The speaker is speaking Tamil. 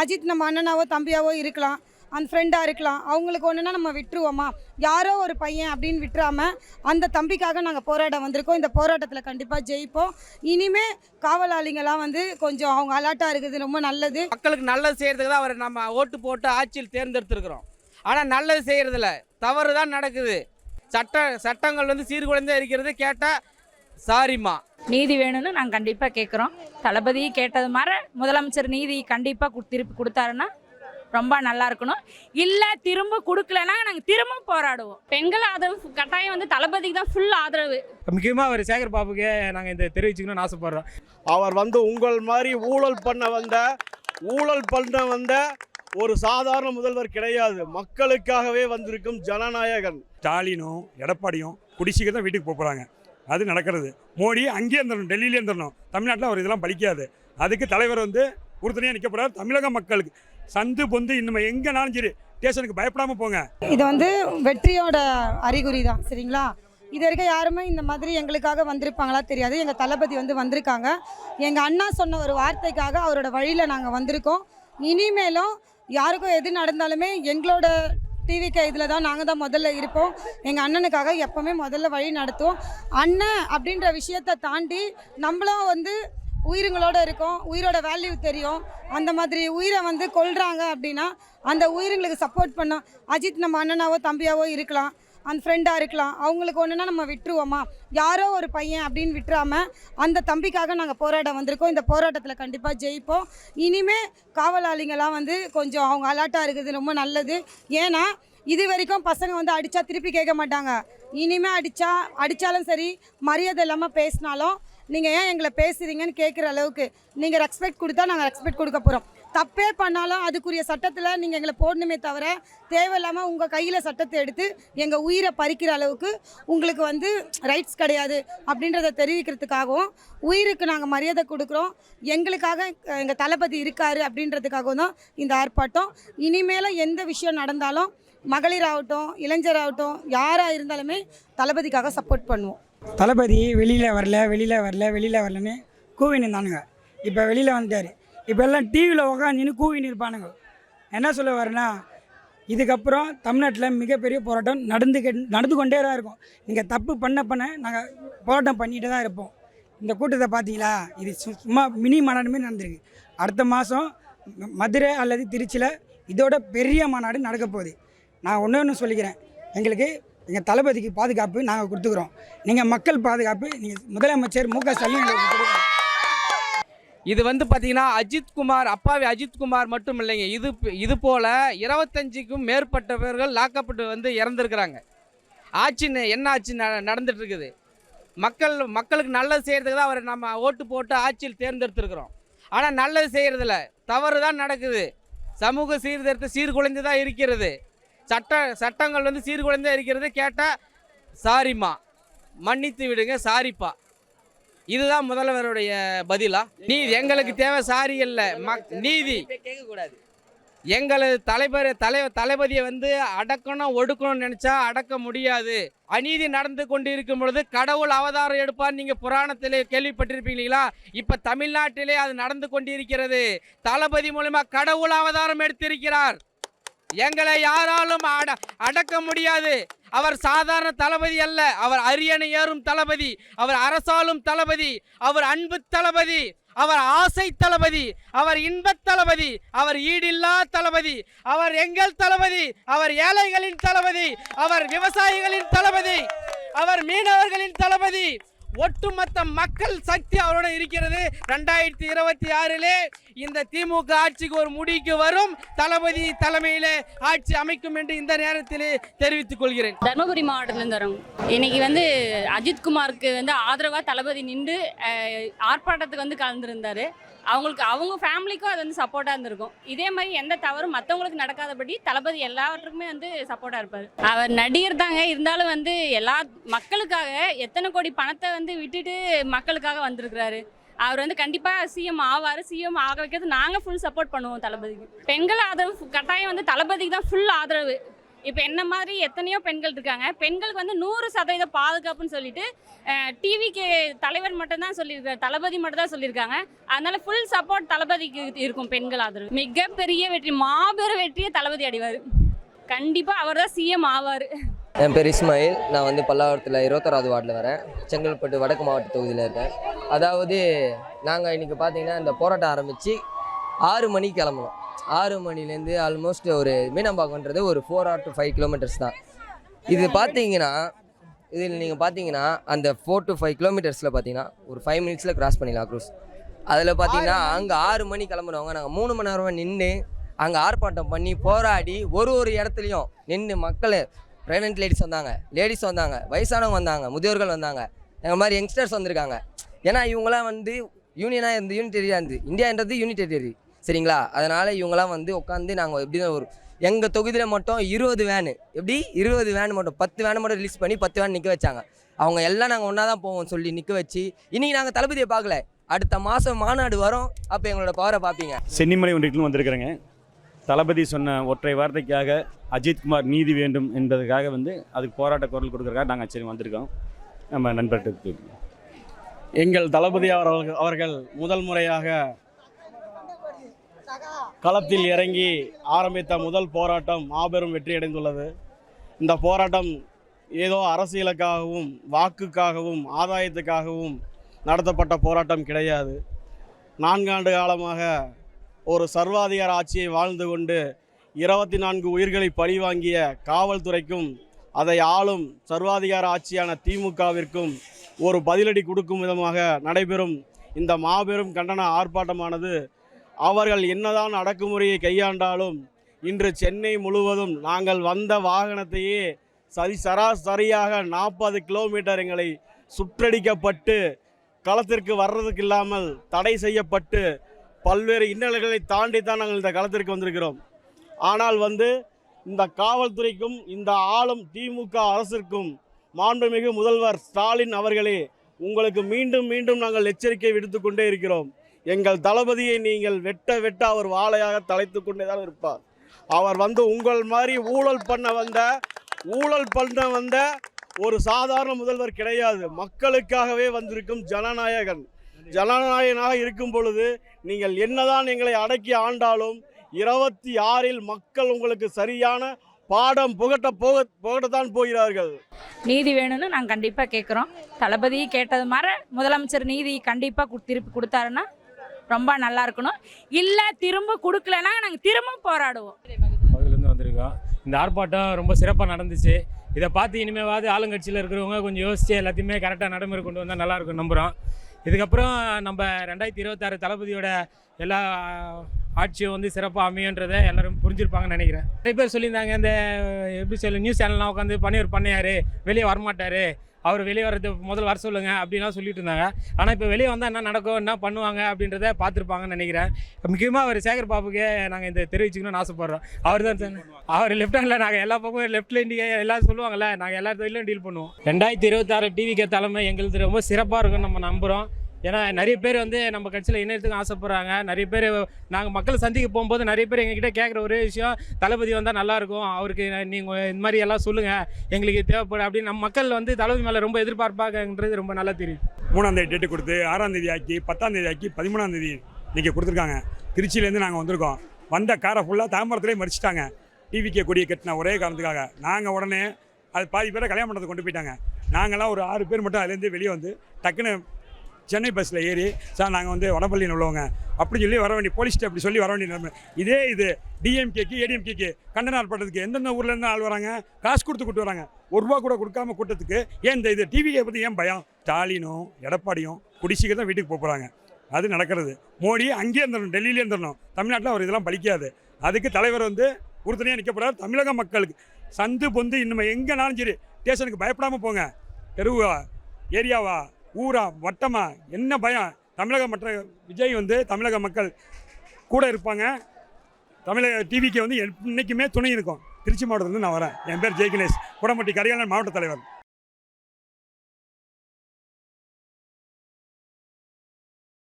அஜித் நம்ம அண்ணனாவோ தம்பியாவோ இருக்கலாம். அந்த ஃப்ரெண்டாக இருக்கலாம். அவங்களுக்கு ஒன்றுனா நம்ம விட்டுருவோமா? யாரோ ஒரு பையன் அப்படின்னு விட்டுறாம அந்த தம்பிக்காக நாங்கள் போராட வந்திருக்கோம். இந்த போராட்டத்தில் கண்டிப்பாக ஜெயிப்போம். இனிமே காவலாளிங்கெல்லாம் வந்து கொஞ்சம் அவங்க அலர்ட்டாக இருக்குது. ரொம்ப நல்லது. மக்களுக்கு நல்லது செய்கிறதுக்கு தான் அவர் நம்ம ஓட்டு போட்டு ஆட்சியில் தேர்ந்தெடுத்துருக்குறோம். ஆனால் நல்லது செய்கிறதில்ல தவறு தான் நடக்குது. சட்ட சட்டங்கள் வந்து சீர்குலைந்தே இருக்கிறது கேட்டால் சாரிம்மா. நீதி வேணும்னு நாங்கள் கண்டிப்பாக கேட்குறோம் தளபதி கேட்டது மாதிரி முதலமைச்சர் நீதி கண்டிப்பாக திருப்பி கொடுத்தாருன்னா ரொம்ப நல்லா இருக்கணும். இல்லை திரும்ப கொடுக்கலன்னா நாங்கள் திரும்ப போராடுவோம். பெண்கள் ஆதரவு கட்டாயம் வந்து தளபதிக்கு தான் ஃபுல் ஆதரவு. முக்கியமாக அவர் சேகர் பாபுக்கு நாங்கள் இந்த தெரிவிச்சுக்கணும்னு ஆசைப்படுறோம். அவர் வந்து உங்கள் மாதிரி ஊழல் பண்ண வந்த ஊழல் பண்ண வந்த ஒரு சாதாரண முதல்வர் கிடையாது. மக்களுக்காகவே வந்திருக்கும் ஜனநாயகன். ஸ்டாலினும் எடப்பாடியும் குடிசிக்க தான் வீட்டுக்கு போக போகிறாங்க அது நடக்கிறது. மோடி அங்கேயே இருந்துடணும் டெல்லியிலே இருந்துடணும். தமிழ்நாட்டில் அவர் இதெல்லாம் பலிக்காது. அதுக்கு தலைவர் வந்து உறுதுணையாக நிற்கப்படாது தமிழக மக்களுக்கு சந்து பொந்து இன்னும் எங்கேனாலும் சரி ஸ்டேஷனுக்கு பயப்படாமல் போங்க. இது வந்து வெற்றியோட அறிகுறி தான் சரிங்களா? இது வரைக்கும் யாருமே இந்த மாதிரி எங்களுக்காக வந்திருப்பாங்களா தெரியாது. எங்கள் தளபதி வந்து வந்திருக்காங்க. எங்கள் அண்ணா சொன்ன ஒரு வார்த்தைக்காக அவரோட வழியில் நாங்கள் வந்திருக்கோம். இனிமேலும் யாருக்கும் எது நடந்தாலுமே எங்களோட டிவிக்கு இதில் தான் நாங்கள் தான் முதல்ல இருப்போம். எங்கள் அண்ணனுக்காக எப்போவுமே முதல்ல வழி நடத்துவோம். அண்ணன் அப்படின்ற விஷயத்தை தாண்டி நம்மளும் வந்து உயிருங்களோட இருக்கோம். உயிரோட வேல்யூ தெரியும். அந்த மாதிரி உயிரை வந்து கொள்கிறாங்க அப்படின்னா அந்த உயிர்களுக்கு சப்போர்ட் பண்ண அஜித் நம்ம அண்ணனாவோ தம்பியாவோ இருக்கலாம். அந்த ஃப்ரெண்டாக இருக்கலாம். அவங்களுக்கு ஒன்றுனா நம்ம விட்டுருவோமா? யாரோ ஒரு பையன் அப்படின்னு விட்டுறாமல் அந்த தம்பிக்காக நாங்கள் போராட வந்திருக்கோம். இந்த போராட்டத்தில் கண்டிப்பாக ஜெயிப்போம். இனிமேல் காவலாளிங்கெல்லாம் வந்து கொஞ்சம் அவங்க அலர்ட்டாக இருக்குது ரொம்ப நல்லது. ஏன்னா இது வரைக்கும் பசங்க வந்து அடித்தா திருப்பி கேட்க மாட்டாங்க. இனிமே அடித்தா அடித்தாலும் சரி மரியாதை இல்லாமல் பேசினாலும் நீங்கள் ஏன் எங்களை பேசுகிறீங்கன்னு கேட்குற அளவுக்கு நீங்கள் ரெஸ்பெக்ட் கொடுத்தா நாங்கள் ரெஸ்பெக்ட் கொடுக்க போகிறோம் தப்பே பண்ணாலும் அதுக்குரிய சட்டத்தில் நீங்கள் எங்களை போடணுமே தவிர தேவையில்லாமல் உங்கள் கையில் சட்டத்தை எடுத்து எங்கள் உயிரை பறிக்கிற அளவுக்கு உங்களுக்கு வந்து ரைட்ஸ் கிடையாது அப்படின்றத தெரிவிக்கிறதுக்காகவும் உயிருக்கு நாங்கள் மரியாதை கொடுக்குறோம். எங்களுக்காக எங்கள் தளபதி இருக்காரு அப்படின்றதுக்காகவும் தான் இந்த ஆர்ப்பாட்டம். இனிமேல் எந்த விஷயம் நடந்தாலும் மகளிராகட்டும் இளைஞராகட்டும் யாராக இருந்தாலுமே தளபதிக்காக சப்போர்ட் பண்ணுவோம். தளபதி வெளியில் வரல வெளியில் வரல வெளியில் வரலன்னு கூவின்னு இருந்தானுங்க. இப்போ வெளியில் வந்துட்டார். இப்போ எல்லாம் டிவியில் உக்காந்துன்னு கூவின்னு இருப்பானுங்க என்ன சொல்ல வரேன்னா இதுக்கப்புறம் தமிழ்நாட்டில் மிகப்பெரிய போராட்டம் நடந்து நடந்து கொண்டே தான் இருக்கும். நீங்கள் தப்பு பண்ண பண்ண நாங்கள் போராட்டம் பண்ணிட்டு தான் இருப்போம். இந்த கூட்டத்தை பார்த்தீங்களா இது சும்மா மினி மாநாடுமே நடந்திருக்கு. அடுத்த மாதம் மதுரை அல்லது திருச்சியில் இதோட பெரிய மாநாடு நடக்க போகுது. நான் ஒன்று ஒன்று சொல்லிக்கிறேன். எங்களுக்கு எங்கள் தளபதிக்கு பாதுகாப்பு நாங்கள் கொடுத்துக்குறோம். நீங்கள் மக்கள் பாதுகாப்பு நீங்கள் முதலமைச்சர் மு க ஸ்டாலின் இது வந்து பார்த்தீங்கன்னா அஜித்குமார் அப்பாவி அஜித்குமார் மட்டும் இல்லைங்க. இது இது போல் இருபத்தஞ்சிக்கும் மேற்பட்டவர்கள் லாக்கப்பட்டு வந்து இறந்துருக்குறாங்க. ஆட்சி என்ன ஆட்சி நடந்துட்டுருக்குது? மக்கள் மக்களுக்கு நல்லது செய்கிறதுக்கு தான் அவரை நம்ம ஓட்டு போட்டு ஆட்சியில் தேர்ந்தெடுத்துருக்குறோம். ஆனால் நல்லது செய்கிறதில்ல தவறு தான் நடக்குது. சமூக சீர்திருத்த சீர்குலைந்து தான் இருக்கிறது. சட்ட சட்டங்கள் வந்து சீர்குலைந்து இருக்கிறது. கேட்டால் சாரிம்மா. மன்னித்து விடுங்க சாரிப்பா. இதுதான் முதல்வருடைய பதிலா? நீதி எங்களுக்கு தேவை சாரி இல்லை மக்- நீதி. கேட்கக்கூடாது எங்களது தலைவர் தலை தளபதியை வந்து அடக்கணும் ஒடுக்கணும்னு நினைச்சா அடக்க முடியாது. அநீதி நடந்து கொண்டு இருக்கும் பொழுது கடவுள் அவதாரம் எடுப்பார் நீங்க புராணத்திலே கேள்விப்பட்டிருப்பீங்களா? இப்ப தமிழ்நாட்டிலே அது நடந்து கொண்டிருக்கிறது. தளபதி மூலமா கடவுள் அவதாரம் எடுத்திருக்கிறார். எங்களை யாராலும் அட அடக்க முடியாது. அவர் சாதாரண தளபதி அல்ல. அவர் அரியணை ஏறும் தளபதி. அவர் அரசாலும் தளபதி. அவர் அன்பு தளபதி. அவர் ஆசை தளபதி. அவர் இன்பத் தளபதி. அவர் ஈடில்லா தளபதி. அவர் எங்கள் தளபதி. அவர் ஏழைகளின் தளபதி. அவர் விவசாயிகளின் தளபதி. அவர் மீனவர்களின் தளபதி. ஒட்டுமொத்த மக்கள் சக்தி அவரோட இருக்கிறது. ரெண்டாயிரத்தி இருபத்தி ஆறிலே இந்த திமுக ஆட்சிக்கு ஒரு முடிக்கு வரும். தளபதி தலைமையில் ஆட்சி அமைக்கும் என்று இந்த நேரத்தில் தெரிவித்துக் கொள்கிறேன். தருமபுரி மாவட்டத்திலிருந்து வரோம். இன்னைக்கு வந்து அஜித்குமாருக்கு வந்து ஆதரவாக தளபதி நின்று ஆர்ப்பாட்டத்துக்கு வந்து கலந்துருந்தாரு. அவங்களுக்கு அவங்க ஃபேமிலிக்கும் அது வந்து சப்போர்ட்டாக இருந்திருக்கும். இதே மாதிரி எந்த தவறும் மற்றவங்களுக்கு நடக்காதபடி தளபதி எல்லாவற்றுக்குமே வந்து சப்போர்ட்டாக இருப்பார். அவர் நடிகர் தாங்க. இருந்தாலும் வந்து எல்லா மக்களுக்காக எத்தனை கோடி பணத்தை வந்து விட்டுட்டு மக்களுக்காக வந்திருக்கிறாரு. அவர் வந்து கண்டிப்பாக சிஎம் ஆவார். சிஎம் ஆக வைக்கிறது நாங்கள் ஃபுல் சப்போர்ட் பண்ணுவோம் தளபதிக்கு. பெண்கள் ஆதரவு கட்டாயம் வந்து தளபதிக்கு தான் ஃபுல் ஆதரவு. இப்போ என்ன மாதிரி எத்தனையோ பெண்கள் இருக்காங்க. பெண்களுக்கு வந்து நூறு சதவீத பாதுகாப்புன்னு சொல்லிட்டு டிவிக்கு தலைவர் மட்டும்தான் சொல்லியிருக்காரு தளபதி மட்டும் தான் சொல்லியிருக்காங்க. அதனால ஃபுல் சப்போர்ட் தளபதிக்கு இருக்கும் பெண்கள் ஆதரவு. மிகப்பெரிய வெற்றி மாபெரும் வெற்றியை தளபதி அடைவார். கண்டிப்பாக அவர் தான் சிஎம் ஆவார். என் பேர் இஸ்மாயில். நான் வந்து பல்லாவரத்தில் இருபத்தோராவது வார்டில் வரேன். செங்கல்பட்டு வடக்கு மாவட்ட தொகுதியில் இருக்கேன். அதாவது நாங்கள் இன்றைக்கி பார்த்தீங்கன்னா இந்த போராட்டம் ஆரம்பித்து ஆறு மணிக்கு கிளம்பணும் ஆறு மணிலேருந்து ஆல்மோஸ்ட் ஒரு மீனம்பாக்கம்ன்றது ஒரு four or to five kilometres தான். இது பார்த்தீங்கன்னா இதில் நீங்கள் பார்த்தீங்கன்னா அந்த ஃபோர் டு ஃபைவ் கிலோமீட்டர்ஸில் பார்த்தீங்கன்னா ஒரு ஃபைவ் மினிட்ஸில் கிராஸ் பண்ணிடலாம் க்ரூஸ் அதில் பார்த்தீங்கன்னா அங்கே ஆறு மணி கிளம்புறவங்க நாங்கள் மூணு மணி நேரமாக நின்று அங்கே ஆர்ப்பாட்டம் பண்ணி போராடி ஒரு ஒரு இடத்துலையும் நின்று மக்களை ப்ரெக்னென்ட் லேடிஸ் வந்தாங்க லேடிஸ் வந்தாங்க வயசானவங்க வந்தாங்க முதியோர்கள் வந்தாங்க எங்கள் மாதிரி யங்ஸ்டர்ஸ் வந்திருக்காங்க. ஏன்னா இவங்களாம் வந்து யூனியனாக இருந்து யூனிடரியாக இருந்து இந்தியான்றது யூனிடரி சரிங்களா? அதனால் இவங்களாம் வந்து உட்காந்து நாங்கள் எப்படி ஒரு எங்கள் தொகுதியில் மட்டும் இருபது வேனு எப்படி? இருபது வேன் மட்டும் பத்து வேனை மட்டும் ரிலீஸ் பண்ணி பத்து வேன் நிற்க வச்சாங்க. அவங்க எல்லாம் நாங்கள் ஒன்றா தான் போவோம் சொல்லி நிற்க வச்சு இன்றைக்கி நாங்கள் தளபதியை பார்க்கல. அடுத்த மாதம் மாநாடு வரும். அப்போ எங்களோட பவரை பார்ப்பீங்க. சென்னிமலை ஒன்றியத்திலும் வந்திருக்கிறேங்க. தளபதி சொன்ன ஒற்றை வார்த்தைக்காக அஜித்குமார் நீதி வேண்டும் என்பதற்காக வந்து அதுக்கு போராட்ட குரல் கொடுக்கறதுக்காக நாங்கள் சரி வந்திருக்கோம். நம்ம நண்பர்களுக்கு எங்கள் தளபதி அவர்கள் அவர்கள் முதல் முறையாக களத்தில் இறங்கி ஆரம்பித்த முதல் போராட்டம் மாபெரும் வெற்றியடைந்துள்ளது. இந்த போராட்டம் ஏதோ அரசியலுக்காகவும் வாக்குக்காகவும் ஆதாயத்துக்காகவும் நடத்தப்பட்ட போராட்டம் கிடையாது. நான்காண்டு காலமாக ஒரு சர்வாதிகார ஆட்சியை வாழ்ந்து கொண்டு இருபத்தி நான்கு உயிர்களை பழிவாங்கிய காவல்துறைக்கும் அதை ஆளும் சர்வாதிகார ஆட்சியான திமுகவிற்கும் ஒரு பதிலடி கொடுக்கும் விதமாக நடைபெறும் இந்த மாபெரும் கண்டன ஆர்ப்பாட்டமானது அவர்கள் என்னதான் அடக்குமுறையை கையாண்டாலும் இன்று சென்னை முழுவதும் நாங்கள் வந்த வாகனத்தையே சரி சராசரியாக நாற்பது கிலோமீட்டர் எங்களை சுற்றடிக்கப்பட்டு களத்திற்கு வர்றதுக்கு இல்லாமல் தடை செய்யப்பட்டு பல்வேறு இன்னல்களை தாண்டி தான் நாங்கள் இந்த களத்திற்கு வந்திருக்கிறோம். ஆனால் வந்து இந்த காவல்துறைக்கும் இந்த ஆளும் திமுக அரசிற்கும் மாண்புமிகு முதல்வர் ஸ்டாலின் அவர்களே உங்களுக்கு மீண்டும் மீண்டும் நாங்கள் எச்சரிக்கை விடுத்து கொண்டே இருக்கிறோம். எங்கள் தளபதியை நீங்கள் வெட்ட வெட்ட அவர் வாழையாக தலைத்து கொண்டேதான் இருப்பார். அவர் வந்து உங்கள் மாதிரி ஊழல் பண்ண வந்த ஊழல் பண்ண வந்த ஒரு சாதாரண முதல்வர் கிடையாது. மக்களுக்காகவே வந்திருக்கும் ஜனநாயகன். ஜனநாயகனாக இருக்கும் பொழுது நீங்கள் என்னதான் எங்களை அடக்கி ஆண்டாலும் இருபத்தி ஆறில் மக்கள் உங்களுக்கு சரியான பாடம் புகட்ட போக புகட்டத்தான் போகிறார்கள். நீதி வேணும்னு நாங்கள் கண்டிப்பாக கேட்குறோம் தளபதி கேட்டது மாதிரி முதலமைச்சர் நீதி கண்டிப்பாக திருப்பி கொடுத்தாருன்னா ரொம்ப நல்லா இருக்கணும். இல்லை திரும்ப கொடுக்கலன்னா நாங்கள் திரும்ப போராடுவோம். பகுதியிலேருந்து வந்திருக்கோம். இந்த ஆர்ப்பாட்டம் ரொம்ப சிறப்பாக நடந்துச்சு. இதை பார்த்து இனிமேவாவது ஆளுங்கட்சியில் இருக்கிறவங்க கொஞ்சம் யோசிச்சு எல்லாத்தையுமே கரெக்டாக நடைமுறை கொண்டு வந்தால் நல்லாயிருக்கும் நம்புகிறோம் இதுக்கப்புறம் நம்ம ரெண்டாயிரத்தி இருபத்தாறு தளபதியோட எல்லா ஆட்சியும் வந்து சிறப்பாக அமையன்றதை எல்லாரும் புரிஞ்சிருப்பாங்கன்னு நினைக்கிறேன். நிறைய பேர் சொல்லியிருந்தாங்க இந்த எப்படி சொல்லு நியூஸ் சேனல்லாம் உட்காந்து பண்ணியவர் பண்ணையார் வெளியே வரமாட்டார். அவர் வெளியே வர்றது முதல்ல வர சொல்லுங்க அப்படின்லாம் சொல்லிட்டு இருந்தாங்க. ஆனால் இப்போ வெளியே வந்தால் என்ன நடக்கும் என்ன பண்ணுவாங்க அப்படின்றத பார்த்துருப்பாங்கன்னு நினைக்கிறேன். முக்கியமாக அவர் சேகர் பாபுக்கு நாங்கள் இந்த தெரிவிச்சுக்கணும்னு ஆசைப்படுறோம். அவர் தான் அவர் லெஃப்ட் ஹேண்டில் நாங்கள் எல்லா பக்கமும் லெஃப்ட் இண்டியா எல்லாம் சொல்லுவாங்கல்ல நாங்கள் எல்லா தொழிலும் டீல் பண்ணுவோம். ரெண்டாயிரத்தி இருபத்தாறு டிவிக்கு தலைமை எங்களுக்கு ரொம்ப சிறப்பாக இருக்கும்னு நம்ம நம்புகிறோம் ஏன்னா நிறைய பேர் வந்து நம்ம கட்சியில் இணையத்துக்கு ஆசைப்படுறாங்க. நிறைய பேர் நாங்கள் மக்களை சந்திக்க போகும்போது நிறைய பேர் எங்ககிட்ட கேட்குற ஒரே விஷயம் தளபதி வந்தால் நல்லாயிருக்கும் அவருக்கு நீங்கள் இந்த மாதிரி எல்லாம் சொல்லுங்கள் எங்களுக்கு தேவைப்படும் அப்படின்னு நம்ம மக்கள் வந்து தளபதி மேலே ரொம்ப எதிர்பார்ப்பாங்கன்றது ரொம்ப நல்லா தெரியும் மூணாம் தேதி டேட்டு கொடுத்து ஆறாம் தேதி ஆக்கி பத்தாம் தேதி ஆக்கி பதிமூணாம் தேதி இன்றைக்கி கொடுத்துருக்காங்க. திருச்சியிலேருந்து நாங்கள் வந்திருக்கோம். வந்த காரை ஃபுல்லாக தாம்பரத்துலேயே மறிச்சிட்டாங்க. டிவிக்கே கொடியை கட்டின ஒரே காரணத்துக்காக. நாங்கள் உடனே அது பாதி பேரை கல்யாணம் பண்ணுறது கொண்டு போயிட்டாங்க. நாங்களாம் ஒரு ஆறு பேர் மட்டும் அதுலேருந்து வெளியே வந்து டக்குன்னு சென்னை பஸ்ஸில் ஏறி சார் நாங்கள் வந்து வடபள்ளியில் உள்ளவங்க. அப்படி சொல்லி வர வேண்டிய போலீஸ்ட்டு அப்படி சொல்லி வர வேண்டிய நிலைமை. இதே இது டிஎம்கேக்கு ஏடிஎம்கேக்கு கண்டன ஆர்ப்பாட்டத்துக்கு எந்தெந்த ஊர்லேருந்து ஆள் வராங்க? காசு கொடுத்து கூட்டு வராங்க. ஒரு ரூபா கூட கொடுக்காம கூட்டத்துக்கு ஏன் இந்த இது டிவியை பற்றி ஏன் பயம்? ஸ்டாலினும் எடப்பாடியும் குடிசிக்கு தான் வீட்டுக்கு போகிறாங்க அது நடக்கிறது. மோடி அங்கேயே இருந்துடணும் டெல்லியிலே இருந்துடணும் தமிழ்நாட்டில் அவர் இதெல்லாம் பலிக்காது அதுக்கு தலைவர் வந்து உறுதுணையாக நிற்க போகிறார் தமிழக மக்களுக்கு. சந்து பொந்து இன்னும் எங்கேனாலும் சரி ஸ்டேஷனுக்கு பயப்படாமல் போங்க. தெருவா ஏரியாவா ஊரா வட்டமா என்ன பயம்? தமிழக மற்ற விஜய் வந்து தமிழக மக்கள் கூட இருப்பாங்க. தமிழக டிவிக்கு வந்து என்றைக்குமே துணை இருக்கும். திருச்சி மாவட்டத்துலேருந்து நான் வரேன். என் பேர் ஜெய் கணேஷ். குடம்பட்டி கரிகாலன் மாவட்ட தலைவர்.